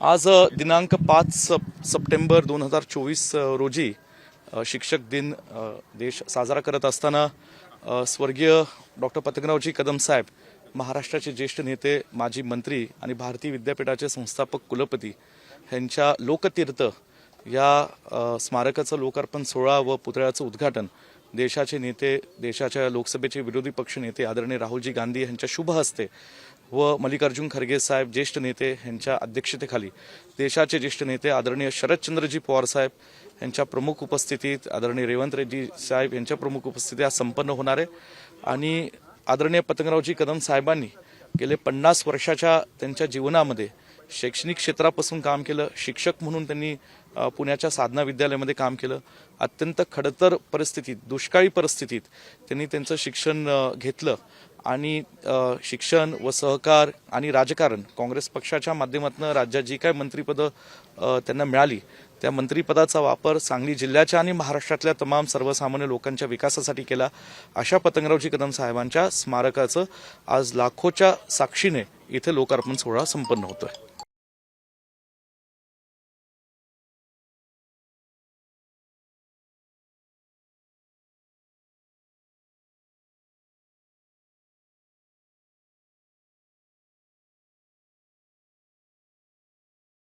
आज दिनांक पाच सप सप्टेंबर दोन हजार चोवीस रोजी शिक्षक दिन देश साजरा करत असताना स्वर्गीय डॉक्टर पतंगरावजी कदम साहेब महाराष्ट्राचे ज्येष्ठ नेते माजी मंत्री आणि भारतीय विद्यापीठाचे संस्थापक कुलपती यांच्या लोकतीर्थ या स्मारकाचं लोकार्पण सोहळा व पुतळ्याचं उद्घाटन देशाचे नेते देशाच्या लोकसभेचे विरोधी पक्ष नेते आदरणीय राहुलजी गांधी यांच्या शुभ हस्ते व मल्लिकार्जुन खरगे साहेब ज्येष्ठ नेते यांच्या अध्यक्षतेखाली देशाचे ज्येष्ठ नेते आदरणीय शरदचंद्रजी पवार साहेब यांच्या प्रमुख उपस्थितीत आदरणीय रेवंत रेड्डी साहेब यांच्या प्रमुख उपस्थितीत आज संपन्न होणार आहे. आणि आदरणीय पतंगरावजी कदम साहेबांनी गेले पन्नास वर्षाच्या त्यांच्या जीवनामध्ये शैक्षणिक क्षेत्रापासून काम केलं शिक्षक म्हणून त्यांनी पुण्याच्या साधना विद्यालयामध्ये काम केलं. अत्यंत खडतर परिस्थितीत दुष्काळी परिस्थितीत त्यांनी त्यांचं शिक्षण घेतलं. आणि शिक्षण व सहकार आणि राजकारण काँग्रेस पक्षाच्या माध्यमातून राज्यात जी काय मंत्रिपदं त्यांना मिळाली त्या मंत्रिपदाचा वापर सांगली जिल्ह्याच्या आणि महाराष्ट्रातल्या तमाम सर्वसामान्य लोकांच्या विकासासाठी केला. अशा पतंगरावजी कदम साहेबांच्या स्मारकाचं आज लाखोच्या साक्षीने इथे लोकार्पण सोहळा संपन्न होतोय.